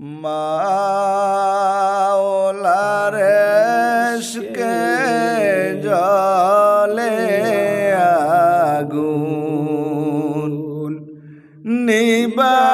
মাওলার এশকে জলে আগুন নিবাইলে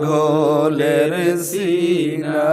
পাগলের সিনা।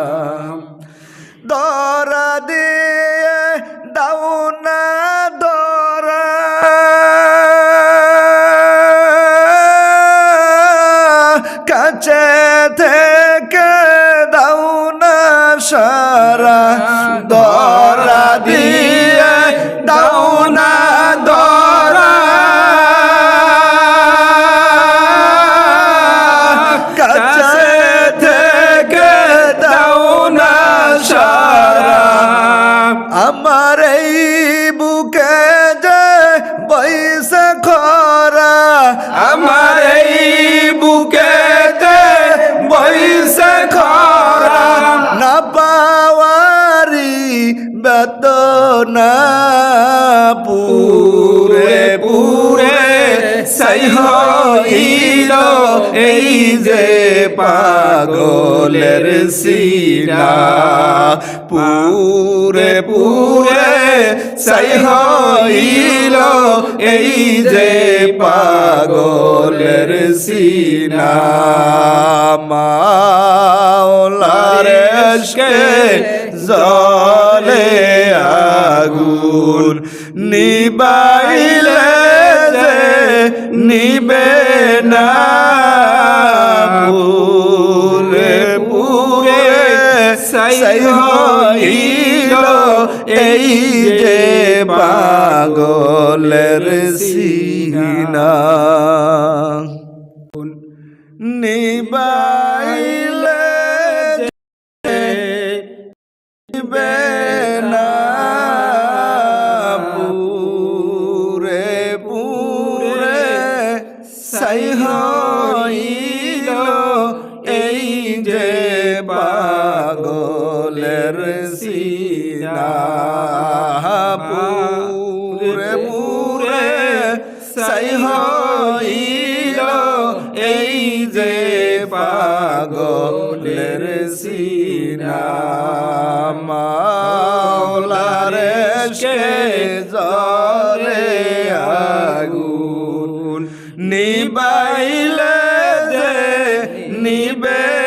সাই হইল এই যে পাগলের সিনা। পুরে পুরে সাই হইল এই যে পাগলের সিনা। মাওলার এশকে জলে আগুন নিবাইলে নিবে না পুরে সাই এই যে পাগলের সিনা। নিবে সাই হইল এই যে পাগলের সিনা। মাওলার এশকে জলে আগুন নিবাইলে যে নিবে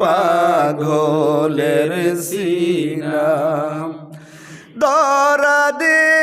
পাগলের সিনা। দরা দিয়ে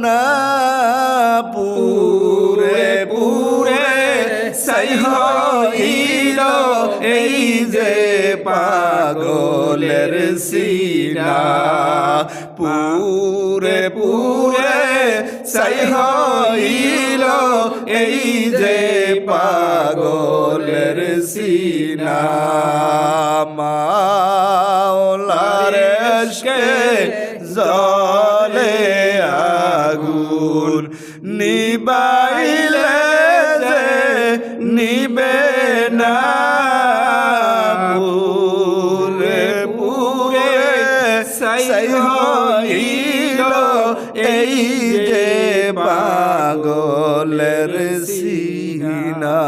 বেদনা পুরে পুরে সাই এই যে পাগলের সিনা। পুরে পুরে সাই এই যে পাগলের সিনা। মাওলার এশকে নিবাইলে যে নিবে না পুরে পুরে সাই হইল এই যে পাগলের সিনা